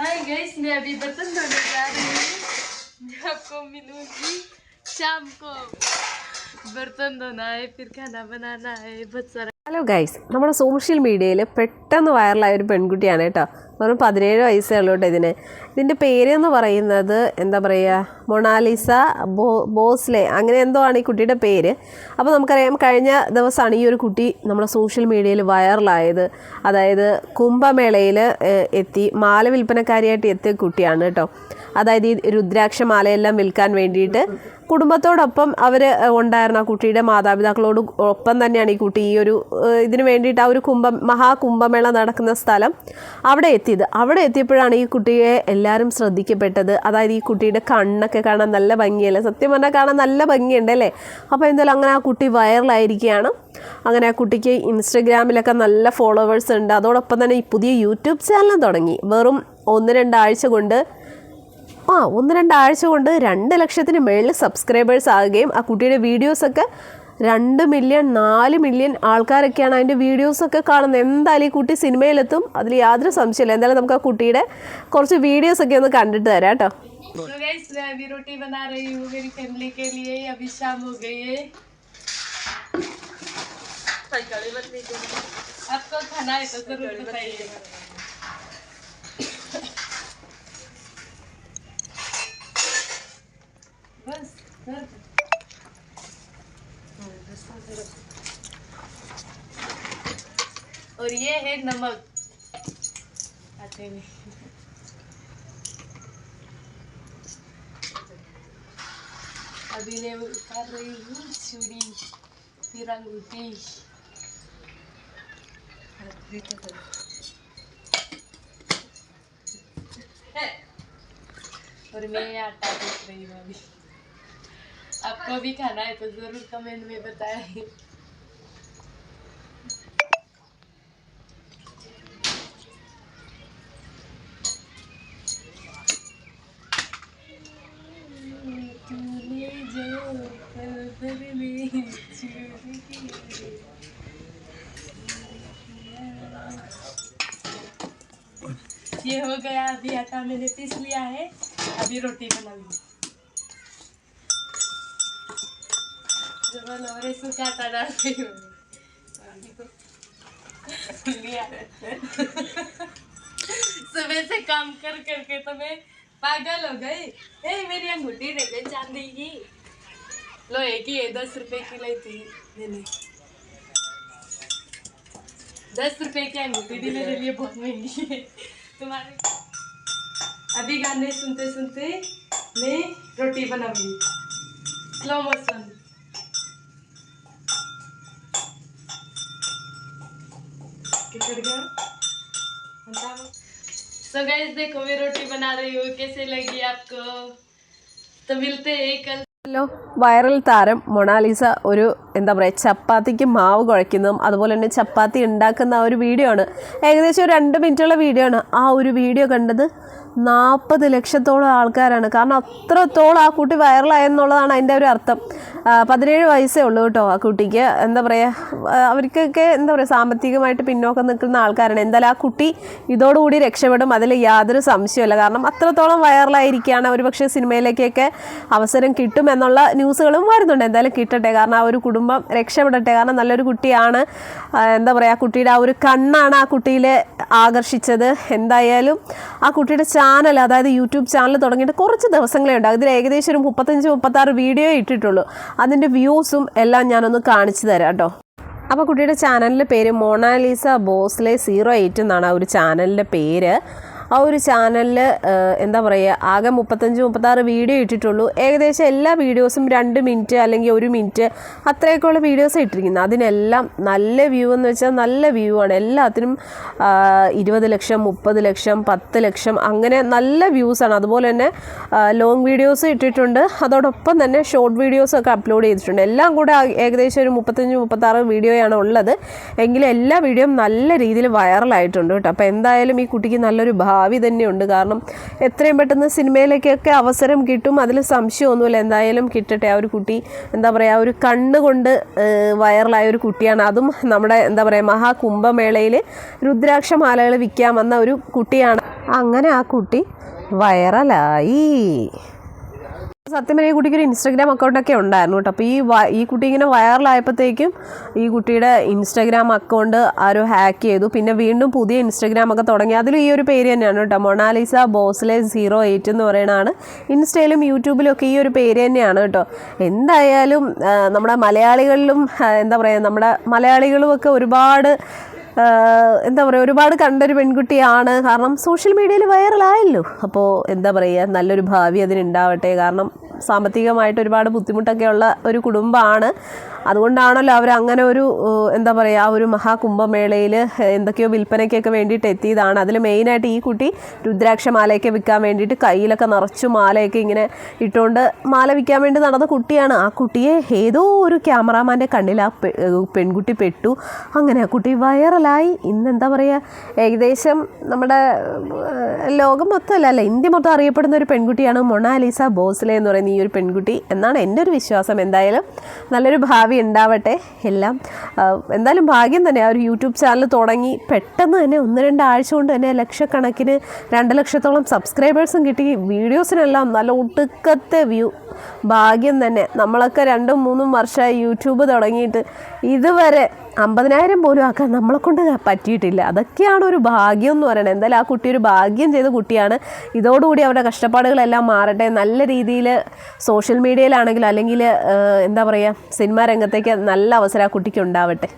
Hi guys मैं अभी बर्तन धोने जा रही हूँ। आपको मिलूँगी शाम को। बर्तन धोना है, फिर खाना बनाना है, बहुत सारा ഹലോ ഗൈസ് നമ്മുടെ സോഷ്യൽ മീഡിയയിൽ പെട്ടെന്ന് വൈറലായ ഒരു പെൺകുട്ടിയാണ് കേട്ടോ. വെറും പതിനേഴ് വയസ്സേ ഉള്ളൂ കേട്ടോ ഇതിന്. ഇതിന്റെ പേരെന്ന് പറയുന്നത് എന്താ പറയുക? മൊണാലിസ ബോ ബോസ്ലെ. അങ്ങനെ എന്തോ ആണ് ഈ കുട്ടിയുടെ പേര്. അപ്പോൾ നമുക്കറിയാം കഴിഞ്ഞ ദിവസമാണ് ഈ ഒരു കുട്ടി നമ്മുടെ സോഷ്യൽ മീഡിയയിൽ വൈറലായത് അതായത് കുംഭമേളയിൽ എത്തി മാല വിൽപ്പനക്കാരിയായിട്ട് എത്തിയ കുട്ടിയാണ് കേട്ടോ. അതായത് ഈ രുദ്രാക്ഷ മാലയെല്ലാം വിൽക്കാൻ വേണ്ടിയിട്ട് കുടുംബത്തോടൊപ്പം അവർ ഉണ്ടായിരുന്ന ആ കുട്ടിയുടെ മാതാപിതാക്കളോട് ഒപ്പം തന്നെയാണ് ഈ കുട്ടി ഈ ഒരു ഇതിനു വേണ്ടിയിട്ട് ആ ഒരു കുംഭം മഹാകുംഭമേള നടക്കുന്ന സ്ഥലം അവിടെ എത്തിയത്. അവിടെ എത്തിയപ്പോഴാണ് ഈ കുട്ടിയെ എല്ലാവരും ശ്രദ്ധിക്കപ്പെട്ടത്. അതായത് ഈ കുട്ടിയുടെ കണ്ണൊക്കെ കാണാൻ നല്ല ഭംഗിയല്ലേ? സത്യം പറഞ്ഞാൽ കാണാൻ നല്ല ഭംഗിയുണ്ട് അല്ലേ? അപ്പോൾ എന്തായാലും അങ്ങനെ ആ കുട്ടി വൈറലായിരിക്കുകയാണ്. അങ്ങനെ ആ കുട്ടിക്ക് ഇൻസ്റ്റഗ്രാമിലൊക്കെ നല്ല ഫോളോവേഴ്സ് ഉണ്ട്. അതോടൊപ്പം തന്നെ ഈ പുതിയ യൂട്യൂബ് ചാനലും തുടങ്ങി. വെറും ഒന്ന് രണ്ടാഴ്ച കൊണ്ട് ആ ഒന്ന് രണ്ടാഴ്ച കൊണ്ട് രണ്ട് ലക്ഷത്തിന് മേളിൽ സബ്സ്ക്രൈബേഴ്സ് ആകുകയും ആ കുട്ടിയുടെ വീഡിയോസൊക്കെ രണ്ട് മില്യൺ നാല് മില്യൺ ആൾക്കാരൊക്കെയാണ് അതിൻ്റെ വീഡിയോസൊക്കെ കാണുന്നത് എന്തായാലും ഈ കുട്ടി സിനിമയിലെത്തും അതിൽ യാതൊരു സംശയമില്ല എന്തായാലും നമുക്ക് ആ കുട്ടിയുടെ കുറച്ച് വീഡിയോസൊക്കെ ഒന്ന് കണ്ടിട്ട് തരാം കേട്ടോ तो गाइस मैं अभी रोटी बना रही हूँ मेरी फैमिली के लिए अभी शाम हो गई है आपको खाना है तो जरूर बताइए और ये है नमक। आटे में अभी मैं उतार रही हूँ चूड़ी, फिर अंगूठी। और मैं आटा देख रही हूँ अभी। आपको भी खाना है तो ज़रूर कमेंट में बताएँ तूने जो पल भर में चूरी की ये हो गया, अभी आटा मैंने पीस लिया है। अभी रोटी बनाऊँगी। जो बनोरे सुखाता डाल रही हूँ। सुबह से काम कर करके तो मैं पागल हो गई। ए, मेरी अंगूठी रह गई चांदी की। लो एक ही है दस रुपए की लाई थी मैंने दस रुपए की अंगूठी भी मेरे लिए बहुत महँगी है। तुम्हारे अभी गाने सुनते सुनते मैं रोटी बनाऊँगी। स्लो मोशन सो गाइस देखो मैं रोटी बना रही हूँ कैसे लगी आपको? तो मिलते हैं कल। ഹലോ. വൈറൽ താരം മൊണാലിസ ഒരു എന്താ പറയുക ചപ്പാത്തിക്ക് മാവ് കുഴയ്ക്കുന്നതും അതുപോലെ തന്നെ ചപ്പാത്തി ഉണ്ടാക്കുന്ന ആ ഒരു വീഡിയോ ആണ്. ഏകദേശം ഒരു രണ്ട് മിനിറ്റുള്ള വീഡിയോ ആണ്. ആ ഒരു വീഡിയോ കണ്ടത് നാൽപ്പത് ലക്ഷത്തോളം ആൾക്കാരാണ്. കാരണം അത്രത്തോളം ആ കുട്ടി വൈറലായെന്നുള്ളതാണ് അതിന്റെ ഒരു അർത്ഥം. പതിനേഴ് വയസ്സേ ഉള്ളൂ കേട്ടോ ആ കുട്ടിക്ക്. എന്താ പറയുക അവർക്കൊക്കെ എന്താ പറയുക സാമ്പത്തികമായിട്ട് പിന്നോക്കം നിൽക്കുന്ന ആൾക്കാരാണ്. എന്തായാലും ആ കുട്ടി ഇതോടുകൂടി രക്ഷപ്പെടും. അതിൽ യാതൊരു സംശയമില്ല കാരണം അത്രത്തോളം വൈറലായിരിക്കുകയാണ് ഒരുപക്ഷെ സിനിമയിലേക്കൊക്കെ അവസരം കിട്ടും എന്നുള്ള ന്യൂസുകളും വരുന്നുണ്ട്. എന്തായാലും കിട്ടട്ടെ. കാരണം ആ ഒരു കുടുംബം രക്ഷപ്പെടട്ടെ. കാരണം നല്ലൊരു കുട്ടിയാണ്. എന്താ പറയുക ആ കുട്ടിയുടെ ആ ഒരു കണ്ണാണ് ആ കുട്ടിയിലെ ആകർഷിച്ചത്. എന്തായാലും ആ കുട്ടിയുടെ ചാനൽ അതായത് യൂട്യൂബ് ചാനൽ തുടങ്ങിയിട്ട് കുറച്ച് ദിവസങ്ങളേ ഉണ്ടാകും ഇതിൽ ഏകദേശം ഒരു മുപ്പത്തഞ്ച് മുപ്പത്താറ് വീഡിയോ ഇട്ടിട്ടുള്ളൂ. അതിന്റെ വ്യൂസും എല്ലാം ഞാനൊന്ന് കാണിച്ചു തരാം കേട്ടോ. അപ്പോൾ കുട്ടിയുടെ ചാനലിന്റെ പേര് മോണാലിസ ബോസ്ലെ സീറോ എയ്റ്റ് എന്നാണ് ആ ഒരു ചാനലിന്റെ പേര്. ആ ഒരു ചാനലിൽ എന്താ പറയുക ആകെ മുപ്പത്തഞ്ച് മുപ്പത്താറ് വീഡിയോ ഇട്ടിട്ടുള്ളൂ. ഏകദേശം എല്ലാ വീഡിയോസും രണ്ട് മിനിറ്റ് അല്ലെങ്കിൽ ഒരു മിനിറ്റ് അത്രയൊക്കെയുള്ള വീഡിയോസ് ഇട്ടിരിക്കുന്നത്. അതിനെല്ലാം നല്ല വ്യൂ എന്ന് വെച്ചാൽ നല്ല വ്യൂ ആണ്. എല്ലാത്തിനും ഇരുപത് ലക്ഷം മുപ്പത് ലക്ഷം പത്ത് ലക്ഷം അങ്ങനെ നല്ല വ്യൂസാണ് അതുപോലെ തന്നെ ലോങ് വീഡിയോസ് ഇട്ടിട്ടുണ്ട്. അതോടൊപ്പം തന്നെ ഷോർട്ട് വീഡിയോസൊക്കെ അപ്ലോഡ് ചെയ്തിട്ടുണ്ട്. എല്ലാം കൂടെ ഏകദേശം ഒരു മുപ്പത്തഞ്ച് മുപ്പത്താറ് വീഡിയോയാണ് ഉള്ളത്. എങ്കിലും എല്ലാ വീഡിയോയും നല്ല രീതിയിൽ വൈറലായിട്ടുണ്ട് കേട്ടോ. അപ്പോൾ എന്തായാലും ഈ കുട്ടിക്ക് നല്ലൊരു ഭാവി തന്നെയുണ്ട്. കാരണം എത്രയും പെട്ടെന്ന് സിനിമയിലേക്കൊക്കെ അവസരം കിട്ടും. അതിൽ സംശയമൊന്നുമില്ല. എന്തായാലും കിട്ടട്ടെ. ആ ഒരു കുട്ടി എന്താ പറയുക ഒരു കണ്ണുകൊണ്ട് വൈറലായ ഒരു കുട്ടിയാണ്. അതും നമ്മുടെ എന്താ പറയുക മഹാകുംഭമേളയിൽ രുദ്രാക്ഷമാലകൾ വിൽക്കാൻ വന്ന ഒരു കുട്ടിയാണ്. അങ്ങനെ ആ കുട്ടി വൈറലായി. സത്യം പറഞ്ഞാൽ ഈ കുട്ടിക്ക് ഒരു ഇൻസ്റ്റാഗ്രാം അക്കൗണ്ടൊക്കെ ഉണ്ടായിരുന്നു കേട്ടോ. അപ്പോൾ ഈ ഈ കുട്ടി ഇങ്ങനെ വൈറലായപ്പോഴത്തേക്കും ഈ കുട്ടിയുടെ ഇൻസ്റ്റാഗ്രാം അക്കൗണ്ട് ആരോ ഹാക്ക് ചെയ്തു. പിന്നെ വീണ്ടും പുതിയ ഇൻസ്റ്റാഗ്രാം ഒക്കെ തുടങ്ങി. അതിലും ഈ ഒരു പേര് തന്നെയാണ് കേട്ടോ. മൊണാലിസ ബോസ്ലെ സീറോ എയ്റ്റ് എന്ന് പറയുന്നതാണ്. ഇൻസ്റ്റയിലും യൂട്യൂബിലും ഒക്കെ ഈ ഒരു പേര് തന്നെയാണ് കേട്ടോ. എന്തായാലും നമ്മുടെ മലയാളികളിലും എന്താ പറയുക നമ്മുടെ മലയാളികളും ഒക്കെ ഒരുപാട് എന്താ പറയുക ഒരുപാട് കണ്ടൊരു പെൺകുട്ടിയാണ്. കാരണം സോഷ്യൽ മീഡിയയിൽ വൈറലായല്ലോ. അപ്പോൾ എന്താ പറയുക നല്ലൊരു ഭാവി അതിനുണ്ടാവട്ടെ. കാരണം സാമ്പത്തികമായിട്ട് ഒരുപാട് ബുദ്ധിമുട്ടൊക്കെ ഉള്ള ഒരു കുടുംബമാണ്. അതുകൊണ്ടാണല്ലോ അവർ അങ്ങനെ ഒരു എന്താ പറയുക ആ ഒരു മഹാകുംഭമേളയിൽ എന്തൊക്കെയോ വിൽപ്പനയ്ക്കൊക്കെ വേണ്ടിയിട്ട് എത്തിയതാണ്. അതിൽ മെയിനായിട്ട് ഈ കുട്ടി രുദ്രാക്ഷ മാലയൊക്കെ വിൽക്കാൻ വേണ്ടിയിട്ട് കയ്യിലൊക്കെ നിറച്ചു മാലയൊക്കെ ഇങ്ങനെ ഇട്ടുകൊണ്ട് മാല വിൽക്കാൻ വേണ്ടി നടന്ന കുട്ടിയാണ്. ആ കുട്ടിയെ ഏതോ ഒരു ക്യാമറാമാന്റെ കണ്ണിൽ ആ പെൺകുട്ടി പെട്ടു. അങ്ങനെ ആ കുട്ടി വൈറലായി. ഇന്ന് എന്താ പറയുക ഏകദേശം നമ്മുടെ ലോകം മൊത്തമല്ല അല്ല ഇന്ത്യ മൊത്തം അറിയപ്പെടുന്ന ഒരു പെൺകുട്ടിയാണ് മൊണാലിസ ബോസ്ലെ എന്ന് പറയുന്ന ഈ ഒരു പെൺകുട്ടി എന്നാണ് എന്റെ ഒരു വിശ്വാസം. എന്തായാലും നല്ലൊരു ഭാവി ഉണ്ടാവട്ടെ എല്ലാം. എന്തായാലും ഭാഗ്യം തന്നെ. ആ ഒരു യൂട്യൂബ് ചാനൽ തുടങ്ങി പെട്ടെന്ന് തന്നെ ഒന്ന് രണ്ട് ആഴ്ച കൊണ്ട് തന്നെ ലക്ഷക്കണക്കിന് രണ്ട് ലക്ഷത്തോളം സബ്സ്ക്രൈബേഴ്സും കിട്ടി. വീഡിയോസിനെല്ലാം നല്ല ഒടുക്കത്തെ വ്യൂ. ഭാഗ്യം തന്നെ. നമ്മളൊക്കെ രണ്ടും മൂന്നും വർഷമായി യൂട്യൂബ് തുടങ്ങിയിട്ട് ഇതുവരെ അമ്പതിനായിരം പോലും ആക്കാൻ നമ്മളെ കൊണ്ട് പറ്റിയിട്ടില്ല. അതൊക്കെയാണ് ഒരു ഭാഗ്യം എന്ന് പറയുന്നത്. എന്തായാലും ആ കുട്ടി ഒരു ഭാഗ്യം ചെയ്ത കുട്ടിയാണ്. ഇതോടുകൂടി അവരുടെ കഷ്ടപ്പാടുകളെല്ലാം മാറട്ടെ. നല്ല രീതിയിൽ സോഷ്യൽ മീഡിയയിലാണെങ്കിലും അല്ലെങ്കിൽ എന്താ പറയുക സിനിമാ രംഗത്തേക്ക് നല്ല അവസരം ആ കുട്ടിക്ക് ഉണ്ടാവട്ടെ.